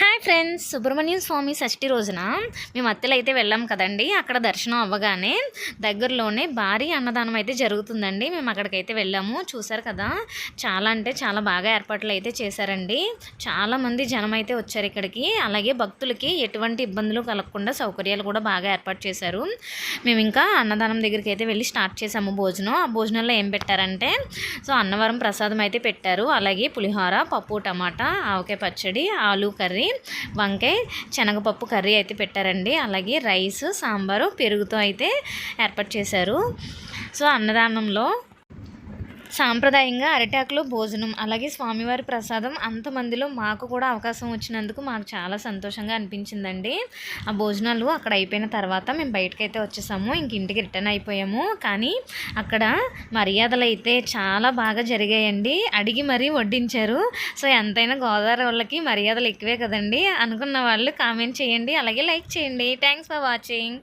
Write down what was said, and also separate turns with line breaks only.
Hi friends Subrahmanyam స్వామి షష్ఠి రోజున మేము అత్తలు అయితే వెళ్ళాం కదండి. అక్కడ దర్శనం అవ్వగానే దగ్గరలోనే భారీ అన్నదానం అయితే జరుగుతుందండి. మేము అక్కడికైతే వెళ్ళాము. చూసారు కదా చాలా అంటే చాలా బాగా ఏర్పాట్లు అయితే చేశారండి. చాలామంది జనం అయితే వచ్చారు ఇక్కడికి. అలాగే భక్తులకి ఎటువంటి ఇబ్బందులు కలగకుండా సౌకర్యాలు కూడా బాగా ఏర్పాటు చేశారు. మేము ఇంకా అన్నదానం దగ్గరికి అయితే వెళ్ళి స్టార్ట్ చేసాము భోజనం. ఆ భోజనంలో ఏం పెట్టారంటే సో అన్నవరం ప్రసాదం అయితే పెట్టారు. అలాగే పులిహోర పప్పు టమాటా ఆవకాయ పచ్చడి ఆలు కర్రీ వంకాయ శనగపప్పు కర్రీ అయితే పెట్టారండి. అలాగే రైస్ సాంబారు పెరుగుతో అయితే ఏర్పాటు చేశారు. సో అన్నదానంలో సాంప్రదాయంగా అరిటాకులో భోజనం అలాగే స్వామివారి ప్రసాదం అంతమందిలో మాకు కూడా అవకాశం వచ్చినందుకు మాకు చాలా సంతోషంగా అనిపించిందండి. ఆ భోజనాలు అక్కడ అయిపోయిన తర్వాత మేము బయటకైతే వచ్చేసాము ఇంక ఇంటికి రిటర్న్ అయిపోయాము. కానీ అక్కడ మర్యాదలు అయితే చాలా బాగా జరిగాయండి. అడిగి మరీ వడ్డించారు. సో ఎంతైనా గోదావరి వాళ్ళకి మర్యాదలు ఎక్కువే కదండి అనుకున్న వాళ్ళు కామెంట్ చేయండి అలాగే లైక్ చేయండి. Thanks for watching